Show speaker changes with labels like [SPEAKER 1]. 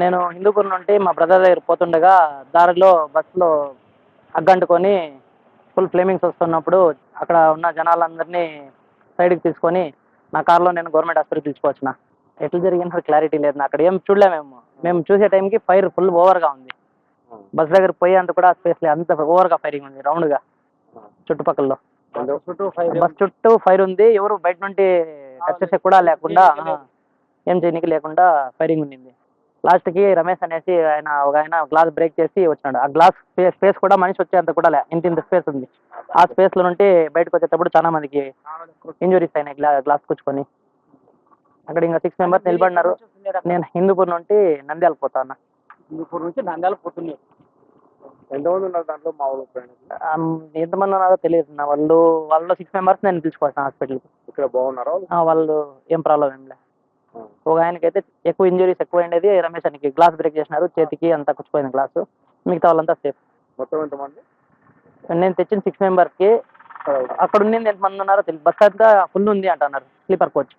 [SPEAKER 1] నేను హిందూపూర్ నుండి మా బ్రదర్ దగ్గర పోతుండగా దారిలో బస్సులో అగ్గంటుకొని ఫుల్ ఫ్లేమింగ్స్ వస్తున్నప్పుడు అక్కడ ఉన్న జనాలందరినీ సైడ్కి తీసుకొని నా కార్లో నేను గవర్నమెంట్ హాస్పిటల్కి తీసుకువచ్చిన. ఎట్లా జరిగిందో క్లారిటీ లేదు. అక్కడ ఏం చూడలే మేము. మేము చూసే టైంకి ఫైర్ ఫుల్ ఓవర్గా ఉంది. బస్ దగ్గర పోయేంత కూడా స్పేస్ లేదు. అంత ఓవర్గా ఫైరింగ్ ఉంది రౌండ్గా చుట్టుపక్కల
[SPEAKER 2] చుట్టూ ఫైర్
[SPEAKER 1] బస్ చుట్టూ ఫైర్ ఉంది. ఎవరు బయట నుండి టచ్ చేసే కూడా లేకుండా ఏం చేయనీకి లేకుండా ఫైరింగ్ ఉండింది లాస్ట్కి రమేష్ అనేసి ఆయన ఒక ఆయన గ్లాస్ బ్రేక్ చేసి వచ్చినాడు. ఆ గ్లాస్ స్పేస్ కూడా మనిషి వచ్చేంత కూడా లే ఇంత ఇంత స్పేస్ ఉంది. ఆ స్పేస్లో నుండి బయటకు వచ్చేటప్పుడు చాలా మందికి ఇంజురీస్ అయినాయి గ్లా గ్లాస్ కూర్చుకొని. అక్కడ ఇంకా సిక్స్ మెంబర్స్ నిలబడినారు. నేను హిందూపూర్ నుండి నంద్యాలకు పోతా అన్న.
[SPEAKER 2] హిందూపూర్ నుంచి నంద్యాల పోతున్నాయి. ఎంతమంది ఉన్నారు దాంట్లో మా
[SPEAKER 1] ఎంతమంది ఉన్నారో తెలియదు వాళ్ళు వాళ్ళు సిక్స్ మెంబర్స్ నేను పిలుచుకోవాల్సిన హాస్పిటల్కి.
[SPEAKER 2] ఇక్కడ బాగున్నారా వాళ్ళు?
[SPEAKER 1] వాళ్ళు ఏం ప్రాబ్లం ఏం లే. ఒక ఆయనకైతే ఎక్కువ ఇంజురీస్ ఎక్కువ ఉండేది రమేష్ అనికి గ్లాస్ బ్రేక్ చేసినారు చేతికి అంతా కూర్చుపోయింది గ్లాసు మిగతా వాళ్ళంతా సేఫ్
[SPEAKER 2] మొత్తం ఎంతమంది
[SPEAKER 1] నేను తెచ్చిన సిక్స్ మెంబర్స్కి అక్కడ ఉన్నది ఎంతమంది ఉన్నారో తెలియదు బస్ అంతా ఫుల్ ఉంది అంటున్నారు. Sleeper coach